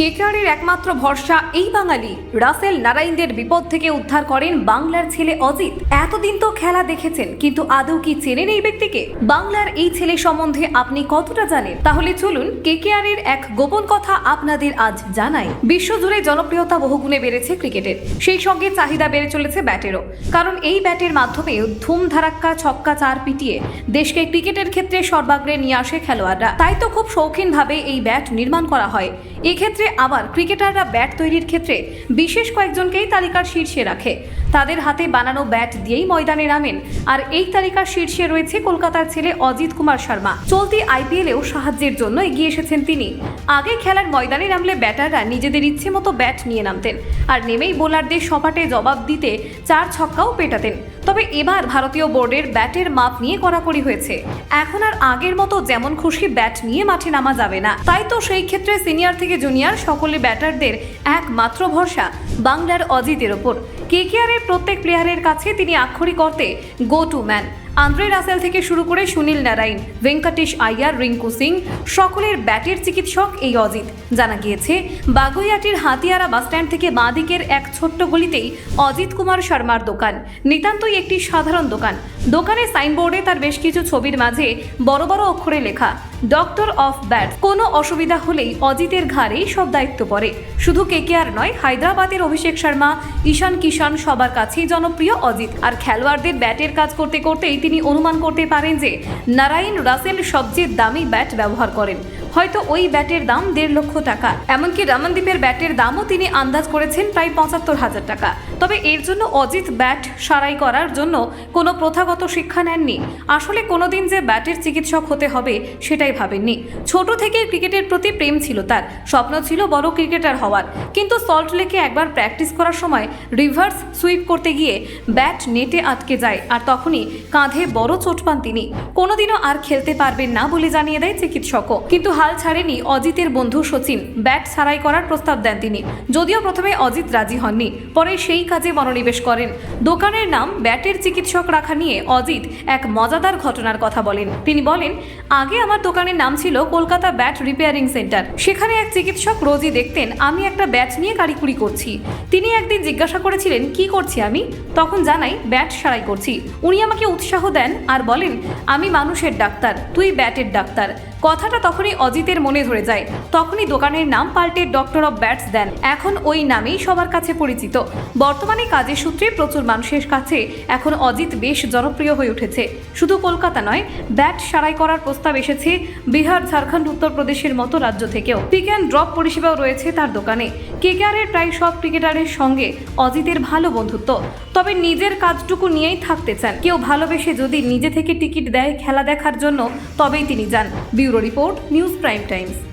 কেকেআরের একমাত্র ভরসা এই বাঙালি। রাসেল নারাইনদের বিপদ থেকে উদ্ধার করেন বাংলার ছেলে অজিত। এতদিন তো খেলা দেখেছেন, কিন্তু আদৌ কি চেনেন এই ব্যক্তিকে? বাংলার এই ছেলে সম্বন্ধে আপনি কতটা জানেন? তাহলে চলুন কেকেআরের এক গোপন কথা আপনাদের আজ জানাই। বিশ্বজুড়ে জনপ্রিয়তা বহুগুণে বেড়েছে ক্রিকেটের। সেই সঙ্গে চাহিদা বেড়ে চলেছে ব্যাটেরও। কারণ এই ব্যাটের মাধ্যমে ধুম ধারাক্কা, ছক্কা, চার পিটিয়ে দেশকে ক্রিকেটের ক্ষেত্রে সর্বাগ্রে নিয়ে আসে খেলোয়াড়রা। তাই তো খুব শৌখিনভাবে এই ব্যাট নির্মাণ করা হয়। এক্ষেত্রে আবার ক্রিকেটাররা ব্যাট তৈরির ক্ষেত্রে বিশেষ কয়েকজনকেই তালিকার শীর্ষে রাখে। তাদের হাতে বানানো ব্যাট দিয়েই ময়দানে নামেন। আর এই তালিকার শীর্ষে রয়েছে কলকাতার ছেলে অজিত কুমার শর্মা। চলতি আইপিএলেও সাহায্যের জন্য এগিয়ে এসেছেন তিনি। আগে খেলার ময়দানে নামলে ব্যাটাররা নিজেদের ইচ্ছে মতো ব্যাট নিয়ে নামতেন। আর নেমেই বোলারদের সপাটে জবাব দিতে চার ছক্কাও পেটাতেন। তবে এবার ভারতীয় বোর্ডের ব্যাটের মাপ নিয়ে কড়াকড়ি হয়েছে। এখন আর আগের মতো যেমন খুশি ব্যাট নিয়ে মাঠে নামা যাবে না। তাই তো সেই ক্ষেত্রে সিনিয়র থেকে জুনিয়র সকলে ব্যাটারদের একমাত্র ভরসা, বাংলার অজিতের ওপর। কেকেআরের প্রত্যেক প্লেয়ারের কাছে তিনি আক্ষরিক অর্থে go to man Andre Russell থেকে শুরু করে সুনীল নারায়ণ, ভেঙ্কটেশ আইয়ার রিঙ্কু সিং, সকলের ব্যাটের চিকিৎসক এই অজিত। জানা গিয়েছে, বাগুইয়াটির হাতিয়ারা বাসস্ট্যান্ড থেকে বাঁদিকের এক ছোট্ট গলিতেই অজিত কুমার শর্মার দোকান, নিতান্তই একটি সাধারণ দোকান। দোকানের সাইনবোর্ডে তার বেশ কিছু ছবির মাঝে বড় বড় অক্ষরে লেখা, ডক্টর অফ ব্যাট কোনো অসুবিধা হলেই অজিতের ঘাড়েই সব দায়িত্ব পড়ে। শুধু কেকেআর নয়, হায়দ্রাবাদের অভিষেক শর্মা, ঈশান কিষান সবার কাছেই জনপ্রিয় অজিত। আর খেলোয়াড়দের ব্যাটের কাজ করতে করতেই তিনি অনুমান করতে পারেন যে নারায়ণ রাসেল সবচেয়ে দামি ব্যাট ব্যবহার করেন। হয়তো ওই ব্যাটের দাম দেড় লক্ষ টাকা। এমনকি রামনদীপের ব্যাটের দামও তিনি আন্দাজ করেছেন প্রায় পঁচাত্তর হাজার টাকা। তবে এর জন্য অজিত ব্যাট সারাই করার জন্য কোনো প্রথাগত শিক্ষা নেননি। আসলে কোনোদিন যে ব্যাটের চিকিৎসক হতে হবে সেটাই ভাবেননি। ছোট থেকে ক্রিকেটের প্রতি প্রেম ছিল তার। স্বপ্ন ছিল বড় ক্রিকেটার হওয়ার। কিন্তু সল্ট লেকে একবার প্র্যাকটিস করার সময় রিভার্স সুইপ করতে গিয়ে ব্যাট নেটে আটকে যায় আর তখনই কাঁধে বড় চোট পান তিনি। কোনোদিনও আর খেলতে পারবেন না বলে জানিয়ে দেয় চিকিৎসকও। কিন্তু হাল ছাড়েনি অজিতের বন্ধু সচিন। ব্যাট সারাই করার প্রস্তাব দেন তিনি। যদিও প্রথমে অজিত রাজি হননি, পরে সেই কাজে মনোনিবেশ করেন। দোকানের নাম ব্যাটের চিকিৎসক রাখা নিয়ে অজিত এক মজাদার ঘটনার কথা বলেন। তিনি বলেন, আগে আমার দোকানের নাম ছিল কলকাতা ব্যাট রিপেয়ারিং সেন্টার। সেখানে এক চিকিৎসক রোজই দেখতেন, আমি একটা ব্যাট নিয়ে কারিকুরি করছি। তিনি একদিন জিজ্ঞাসা করেছিলেন, কি করছি আমি? তখন জানাই, ব্যাট সারাই করছি। উনি আমাকে উৎসাহ দেন আর বলেন, আমি মানুষের ডাক্তার, তুই ব্যাটের ডাক্তার। কথাটা তখনই অজিতের মনে ধরে যায়। তখনই দোকানের নাম পাল্টে ডক্টর অফ ব্যাটস দেন। এখন ওই নামেই সবার কাছে পরিচিত। বর্তমানে কাজের সূত্রে প্রচুর মানুষের কাছে এখন অজিত বেশ জনপ্রিয় হয়ে উঠেছে। শুধু কলকাতা নয় ব্যাট সারাই করার প্রস্তাব এসেছে বিহার, ঝাড়খণ্ড, উত্তরপ্রদেশের মতো রাজ্য থেকেও। পিক অ্যান্ড ড্রপ পরিষেবাও রয়েছে তার দোকানে। কেকেআরের প্রায় সব ক্রিকেটারের সঙ্গে অজিতের ভালো বন্ধুত্ব। তবে নিজের কাজটুকু নিয়েই থাকতে চান। কেউ ভালোবেসে যদি নিজে থেকে টিকিট দেয় খেলা দেখার জন্য, তবেই তিনি যান। Report, News Prime Times.